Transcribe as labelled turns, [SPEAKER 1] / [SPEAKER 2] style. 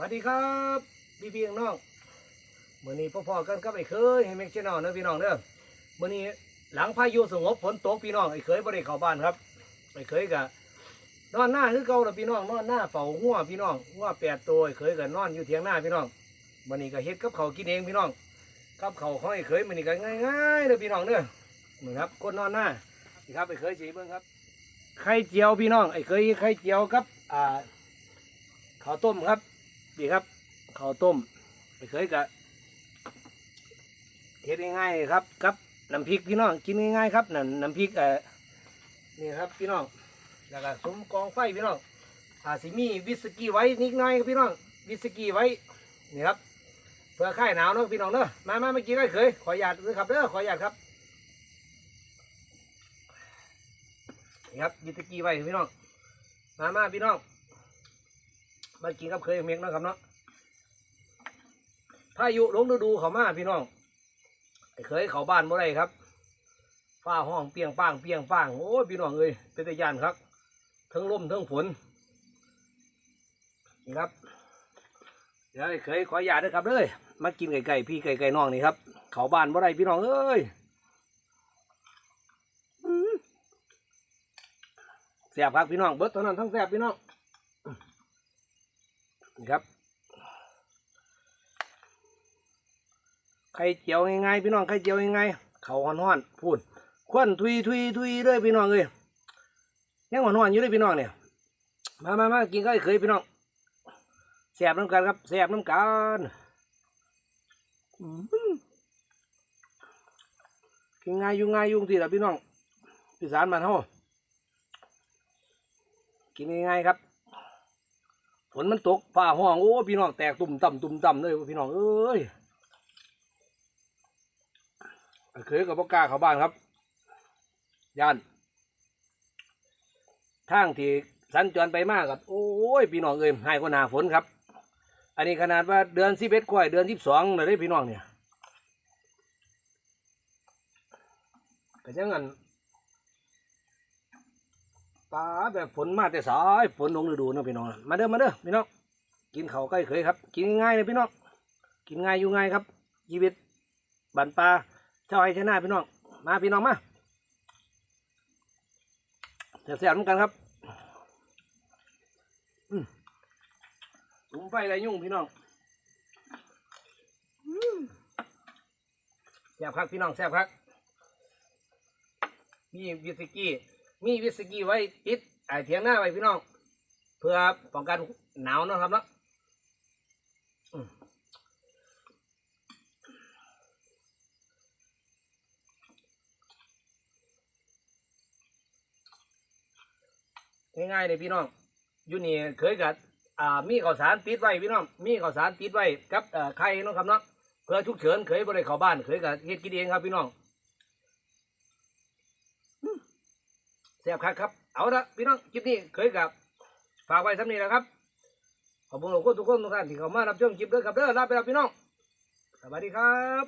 [SPEAKER 1] วัสดีครับพี่พี่น้องเมื่อนี้พ่อๆกันกับไอ้เคยให้แม็กเชนอลเนอะพี่น้องเด้อมื่อนี้หลังพายุสงบฝนตกพี่น้องไอ้เคยบ่ได้เข้าบ้านครับไอ้เคยกะนอนหน้าคือเก่าละพี่น้องนอนหน้าเฝ้าหัวพี่น้องหัวแปดตัวไอ้เคยกะนอนอยู่เถียงหน้าพี่น้องเมื่อนี้ก็เฮ็ดกับเขากินเองพี่น้องกับเขาของไอ้เคยเมื่อนี้ก็ง่ายๆเด้อพี่น้องเด้อนี่ครับคนนอนหน้านี่ครับไอ้เคยสีเบิ่งครับไข่เจียวพี่น้องไอ้เคยไข่เจียวกับอ่าข้าวต้มครับ ดีครับข้าวต้มไม่เคยกะเฮ็ดง่ายๆครับกับน้ำพริกพี่น้องกินง่ายๆครับนั่นน้ำพริกเอ่อนี่ครับพี่น้องแล้วก็สมกองไฟพี่น้องอาสิมีวิสกี้ไว้นิดหน่อยครับพี่น้องวิสกี้ไว้นี่ครับเพื่อคลายหนาวเนาะพี่น้องเนาะมามาเมื่อกี้ก็เคยขออนุญาด้วยครับเด้อขออนุญาตครับนี่ครับวิสกี้ไว้พี่น้องมามาพี่น้อง มากินกับเคยเมียงเนะครับเนาะพายุลงฤดูเขามาพี่น้องเคยเขาบ้านบ่อได้ครับฟ้าห้องเปียงป้างเปียงป้างโอ้ยพี่น้องเอ้ยเป็นตะยานครับทั้งลมทั้งฝนนี่ครับเดี๋ยวเคยขออยาด้วยครับเลยมากินไก่ไก่พี่ไก่ไก่น้องนี่ครับเขาบ้านบ่อได้พี่น้องเอ้ยแสบครับพี่น้องเบิดเท่านั้นทั้งแสบพี่น้อง ครับ ไข่เจียวง่ายๆพี่น้องไข่เจียวง่ายๆเขาห้อนๆพูดควันทุยทุยทุยเลยพี่น้องเอ้ยยังห้อนๆอยู่เลยพี่น้องเนี่ยมามามากินก็เคยพี่น้องแสบน้ำกันครับแสบน้ำกันกินง่ายยู่งง่ายยุ่งสิละพี่น้องพี่สารมันเฮากินง่ายๆครับ ฝนมันตกฟ้าห้องโอ้พี่น้องแตกตุ่มต่ำตุ่มต่ำเลยพี่น้องเอ้ยเคยกับพ่กล้าเข้าบ้านครับย่านทางที่สัญจรไปมากกับโอ้ยพี่น้องเอ้ยให้ก็หนาฝนครับ อันนี้ขนาดว่าเดือนสิบเอ็ดกว่าเดือนสิบสองเลยเด้พี่น้องเนี่ยก็ยังงั้น ปลาแบบฝนมาแต่สายฝนลงฤดูนะพี่น้องนะมาเด้อมาเด้อพี่น้องกินเขาใกล้เคยครับ กินง่ายเลยพี่น้องกินง่ายอยู่ง่ายครับชีวิตบันปลาเจ้าไอ้ชนะพี่น้องมาพี่น้องมาแซ่บๆเหมือนกันครับอืมสุมไฟไรยุ่งพี่น้องแซ่บครับพี่น้องแซ่บครับมีวิสกี้ มีวิสกี้ไว้ติดไอเทียงหน้าไว้พี่น้อง เพื่อป้องกันหนาวนะครับเนาะง่ายๆเลยพี่น้องอยู่นี่เคยกับมีข้าวสารติดไว้พี่น้อง มีข้าวสารติดไว้กับเอ่อไข่เนะครับเนาะเพื่อฉุกเฉินเคยบริเข้าบ้านเคยกับเฮ็ดกินเองครับพี่น้อง แซ่บครับครับ เอาละพี่น้องคลิปนี้เคยกับฝากไว้สำนี้นะครับ ขอบคุณทุกคนทุกคนทุกท่านที่เข้ามารับชมคลิปด้วยครับเด้อลาไปแล้วพี่น้อง สวัสดีครับ